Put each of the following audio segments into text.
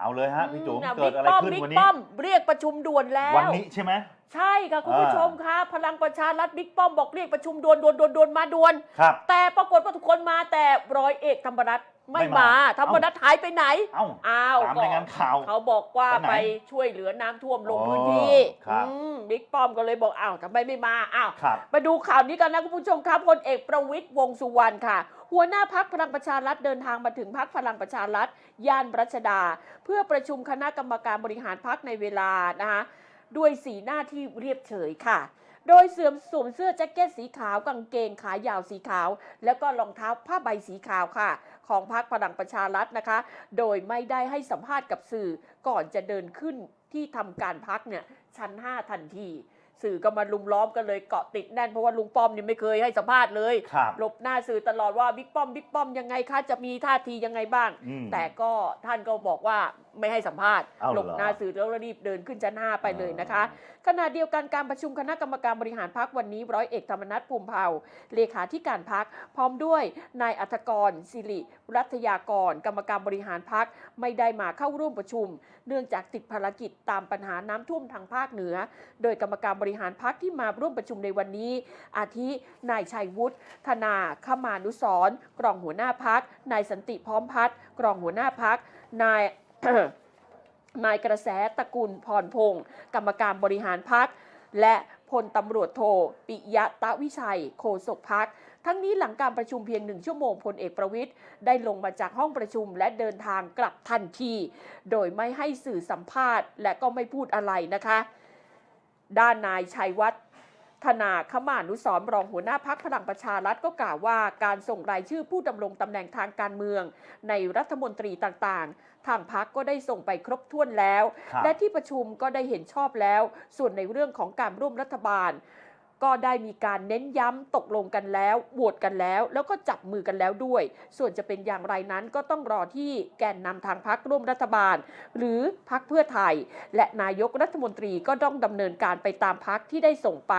เอาเลยฮะพี่จุ๋มอืเกิดอะไรบิ๊กป้อมขึ้นบิ๊กวันนี้ป้อมเรียกประชุมด่วนแล้ว วันนี้ใช่ไหมใช่ค่ะคุณอ่าผู้ชมคะพลังประชารัฐบิ๊กป้อมบอกเรียกประชุมด่วนด่วนด่วนด่วนมาด่วนครับแต่ปรากฏว่าทุกคนมาแต่ร้อยเอกธรรมนัฐ ไม่ไม่มามา ธรรมนัฐหายไปไหน เอ้าอ้าวตามก็รายงานข่าว เขาบอกว่าไปไหนไปช่วยเหลือน้ำท่วมลงอ๋อพื้นที่ครับอืมบิ๊กป้อมก็เลยบอกอ้าวทำไมไม่มาอ้าวครับมาดูข่าวนี้กันนะคุณผู้ชมครับพลเอกประวิตยวงษ์สุวรรณค่ะ หัวหน้าพักพลังประชารัฐเดินทางมาถึงพักพลังประชารัฐย่านรัชดา เพื่อประชุมคณะกรรมการบริหารพักในเวลานะคะด้วยสีหน้าที่เรียบเฉยค่ะ โดยเสื่อมสวมเสื้อแจ็คเก็ตสีขาวกางเกงขายาวสีขาว แล้วก็รองเท้าผ้าใบสีขาวค่ะ ของพรรคพลังประชารัฐนะคะ โดยไม่ได้ให้สัมภาษณ์กับสื่อก่อนจะเดินขึ้นที่ทำการพักเนี่ยชั้น 5 ทันที สื่อก็มาลุมล้อมกันเลยเกาะติดแน่นเพราะว่าลุงป้อมเนี่ยไม่เคยให้สัมภาษณ์เลยครับหลบหน้าสื่อตลอดว่าบิ๊กป้อมบิ๊กป้อมยังไงคะจะมีท่าทียังไงบ้าง อืม แต่ก็ท่านก็บอกว่าไม่ให้สัมภาษณ์เอาเหรอ หลบหน้าสื่อแล้วรีบเดินขึ้นชั้นห้าไปเลยนะคะ ขณะเดียวกันการประชุมคณะกรรมการบริหารพักวันนี้ร้อยเอกธรรมนัฐภูมิเผ่าเลขาธิการพักพร้อมด้วยนายอัธกรสิริรัตยากร กรรมการบริหารพักไม่ได้มาเข้าร่วมประชุม เนื่องจากติดภารกิจตามปัญหาน้ำท่วมทางภาคเหนือ โดยกรรมการบริริหารพักที่มาร่วมประชุมในวันนี้ อาทิ นายชัยวุฒิธนาขมานุสรกรองหัวหน้าพัก นายสันติพร้อมพัฒน์กรองหัวหน้าพัก นายนายกระแสตระกูลพรพงศ์กรรมการบริหารพัก และพลตำรวจโทปิยะตะวิชัยโฆษกพักทั้งนี้หลังการประชุมเพียงหนึ่งชั่วโมงพลเอกประวิทย์ได้ลงมาจากห้องประชุมและเดินทางกลับทันที โดยไม่ให้สื่อสัมภาษณ์ และก็ไม่พูดอะไรนะคะ ด้านนายชัยวัฒน์ธนาขมานุสรรองหัวหน้าพักพลังประชารัฐก็กล่าวว่าการส่งรายชื่อผู้ดำรงตำแหน่งทางการเมือง ในรัฐมนตรีต่างๆ ทางพักก็ได้ส่งไปครบถ้วนแล้ว และที่ประชุมก็ได้เห็นชอบแล้ว ส่วนในเรื่องของการร่วมรัฐบาล ก็ได้มีการเน้นย้ำตกลงกันแล้วโหวตกันแล้ว แล้วก็จับมือกันแล้วด้วย ส่วนจะเป็นอย่างไรนั้นก็ต้องรอที่แกนนำทางพักร่วมรัฐบาล หรือพักเพื่อไทย และนายกรัฐมนตรีก็ต้องดำเนินการไปตามพักที่ได้ส่งไป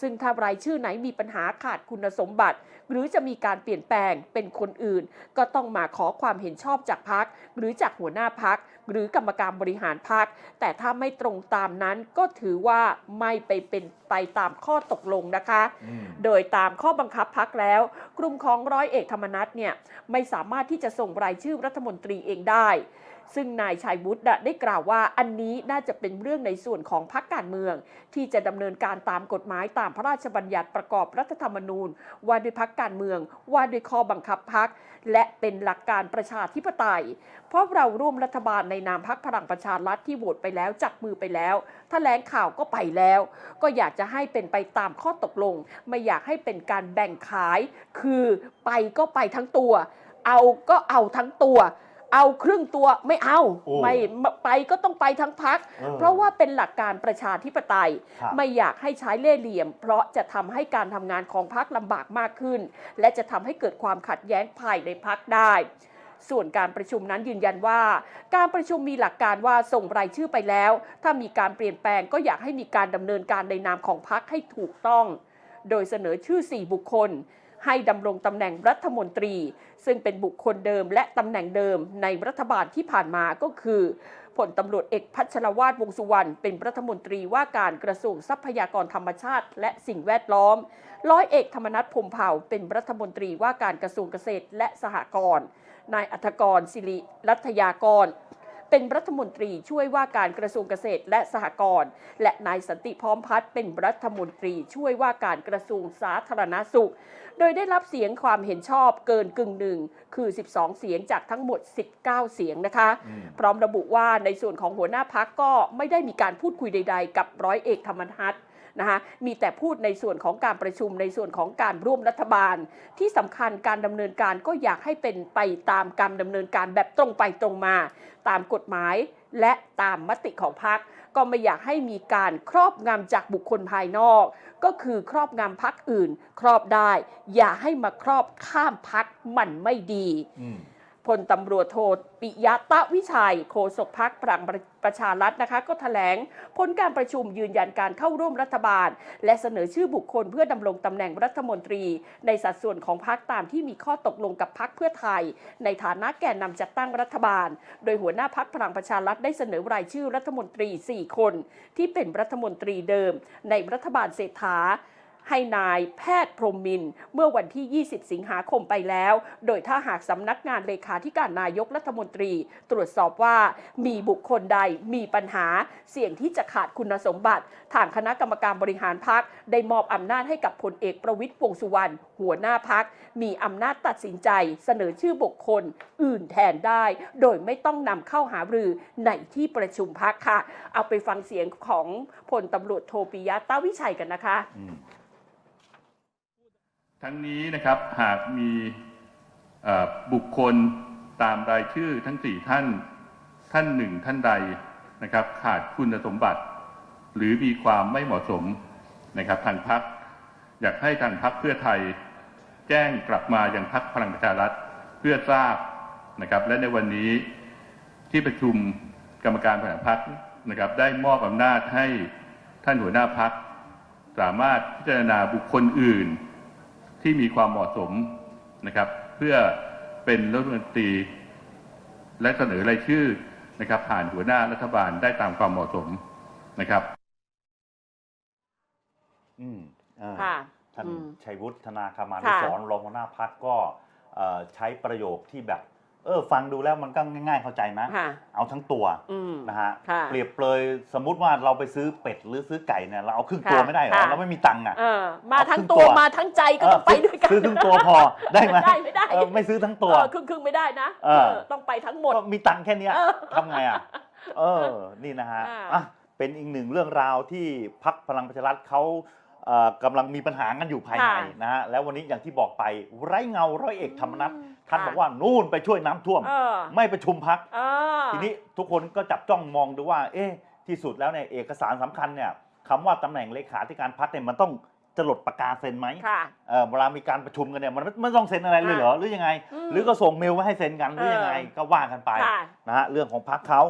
ซึ่งถ้ารายชื่อไหนมีปัญหาขาดคุณสมบัติ หรือจะมีการเปลี่ยนแปลงเป็นคนอื่น ก็ต้องมาขอความเห็นชอบจากพักหรือจากหัวหน้าพักหรือกรรมการบริหารพักแต่ถ้าไม่ตรงตามนั้นก็ถือว่าไม่ไปเป็นไปตามข้อตกลงนะคะอืมโดยตามข้อบังคับพักแล้ว กลุ่มของร้อยเอกธรรมนัฐเนี่ยไม่สามารถที่จะส่งรายชื่อรัฐมนตรีเองได้ ซึ่งนายชัยวุฒิน่ะได้กล่าวว่าอันนี้น่าจะเป็นเรื่องในส่วนของพักการเมือง ที่จะดำเนินการตามกฎหมายตามพระราชบัญญัติประกอบรัฐธรรมนูญ ว่าด้วยพักการเมือง ว่าด้วยข้อบังคับพัก และเป็นหลักการประชาธิปไตย เพราะเราร่วมรัฐบาลในนามพักพลังประชารัฐที่โหวตไปแล้วจับมือไปแล้วแถลงข่าวก็ไปแล้ว ก็อยากจะให้เป็นไปตามข้อตกลง ไม่อยากให้เป็นการแบ่งขาย คือไปก็ไปทั้งตัว เอาก็เอาทั้งตัว เอาครึ่งตัวไม่เอาโอ้ไม่ไปก็ต้องไปทั้งพักออเพราะว่าเป็นหลักการประชาธิปไตย ครับ ไม่อยากให้ใช้เล่ห์เหลี่ยม เพราะจะทำให้การทำงานของพักลำบากมากขึ้น และจะทำให้เกิดความขัดแย้งภายในพักได้ ส่วนการประชุมนั้นยืนยันว่า การประชุมมีหลักการว่าส่งรายชื่อไปแล้ว ถ้ามีการเปลี่ยนแปลงก็อยากให้มีการดำเนินการในนามของพักให้ถูกต้อง โดยเสนอชื่อ 4 บุคคล ให้ดำรงตำแหน่งรัฐมนตรี ซึ่งเป็นบุคคลเดิมและตำแหน่งเดิมในรัฐบาลที่ผ่านมาก็คือผลตำรวจเอกพัชรวาทวงสุวรรณเป็นรัฐมนตรีว่าการกระทรวงทรัพยากรธรรมชาติ และสิ่งแวดล้อม ร้อยเอกธรรมนัฐพมเผ่าเป็นรัฐมนตรีว่าการกระทรวงเกษตรและสหกรณ์ นายอัธกรศิริรัตยากร เป็นรัฐมนตรีช่วยว่าการกระทรวงเกษตรและสหกรณ์และนายสันติพร้อมพัฒน์เป็นรัฐมนตรีช่วยว่าการกระทรวงสาธารณสุข โดยได้รับเสียงความเห็นชอบเกินกึ่งหนึ่งคือ 12 เสียงจากทั้งหมด 19 เสียงนะคะอืมพร้อมระบุว่าในส่วนของหัวหน้าพักก็ไม่ได้มีการพูดคุยใด ๆ กับร้อยเอกธรรมนัฐ นะคะมีแต่พูดในส่วนของการประชุมในส่วนของการร่วมรัฐบาล ที่สำคัญการดำเนินการก็อยากให้เป็นไปตามการดำเนินการแบบตรงไปตรงมา ตามกฎหมายและตามมติของพักก็ไม่อยากให้มีการครอบงำจากบุคคลภายนอก ก็คือครอบงำพักอื่น ครอบได้ อย่าให้มาครอบข้ามพักมันไม่ดีอ พลตำรวจโทปิยะตะวิชัย โฆษกพักพลังประชารัฐนะคะ ก็แถลงผลการประชุมยืนยันการเข้าร่วมรัฐบาล และเสนอชื่อบุคคลเพื่อดำรงตำแหน่งรัฐมนตรี ในสัดส่วนของพักตามที่มีข้อตกลงกับพักเพื่อไทย ในฐานะแกนนำจัดตั้งรัฐบาล โดยหัวหน้าพักพลังประชารัฐได้เสนอรายชื่อรัฐมนตรี 4 คน ที่เป็นรัฐมนตรีเดิม ในรัฐบาลเศรษฐา ให้นายแพทย์พรมมิน เมื่อวันที่ 20 สิงหาคมไปแล้ว โดยถ้าหากสำนักงานเลขาธิการนายกรัฐมนตรี ตรวจสอบว่ามีบุคคลใดมีปัญหาเสี่ยงที่จะขาดคุณสมบัติ ทางคณะกรรมการบริหารพักได้มอบอำนาจให้กับพลเอกประวิตยวงษ์สุวรรณหัวหน้าพักมีอำนาจตัดสินใจเสนอชื่อบุคคลอื่นแทนได้ โดยไม่ต้องนำเข้าหารือในที่ประชุมพักค่ะ เอาไปฟังเสียงของพลตำรวจโทปิยะต้าวิชัยกันนะคะ ทั้งนี้นะครับหากมีบุคคลตามรายชื่อทั้งสี่ท่านท่านหนึ่งท่านใดนะครับ ขาดคุณสมบัติ หรือมีความไม่เหมาะสมนะครับทางพักอยากให้ทางพักเพื่อไทยแจ้งกลับมาอยังพักพลังประชารัฐเพื่อทราบนะครับ และในวันนี้ที่ประชุมกรรมการบริหารพักนะครับ ได้มอบอำนาจให้ท่านหัวหน้าพักสามารถพิจารณาบุคคลอื่น ที่มีความเหมาะสมนะครับ เพื่อเป็นรัฐมนตรีและเสนอรายชื่อนะครับ ผ่านหัวหน้ารัฐบาลได้ตามความเหมาะสมนะครับ อืมอ่าค่ะท่านอืม ชัยวุฒิธนาคามานุค่ะสรณ์รองหัวหน้าพักก็เอ่อใช้ประโยคที่แบบ เออฟังดูแล้วมันก็ง่าย ๆ เข้าใจนะ ค่ะ เอาทั้งตัวอืม นะฮะค่ะเปรียบเปรยสมมุติว่าเราไปซื้อเป็ดหรือซื้อไก่เนี่ยเราเอาครึ่งตัวค่ะไม่ได้เหรอค่ะ เราไม่มีตังค์อะ เออมาเอาทั้งครึ่งตัตัววมาทั้งใจก็ต้องไปด้วยกัน ซื้อครึ่งตัวพอได้ไหมได้ไม่ได้ เออไม่ซื้อทั้งตัว เออครึ่งครึ่งๆไม่ได้นะเออ เออต้องไปทั้งหมด ก็มีตังค์แค่เนี้ยเออทำไงอะ เออ นี่นะฮะอ่า อะเป็นอีกหนึ่งเรื่องราวที่พักพลังประชารัฐเขาเอ่อกำลังมีปัญหากันอยู่ภายในนะฮะ แล้ววันนี้อย่างที่บอกไปไร้เงาร้อยเอกธรรมนัฐ ท่านบอกว่านู่นไปช่วยน้ำท่วมเออไม่ประชุมพักเออทีนี้ทุกคนก็จับจ้องมองดูว่า เอ๊ะที่สุดแล้วเนี่ยเอกสารสำคัญเนี่ยคำว่าตำแหน่งเลขาธิการพักเนี่ยมันต้องจะหลดปากกาเซ็นไหมค่ะเออเวลามีการประชุมกันเนี่ยมันไม่ไม่ต้องเซ็นอะไรเลยเหรอหรือยังไงอืมหรือก็ส่งเมลมาให้เซ็นกันหรือยังไงเออก็ว่ากันไปค่ะนะฮะเรื่องของพักเขา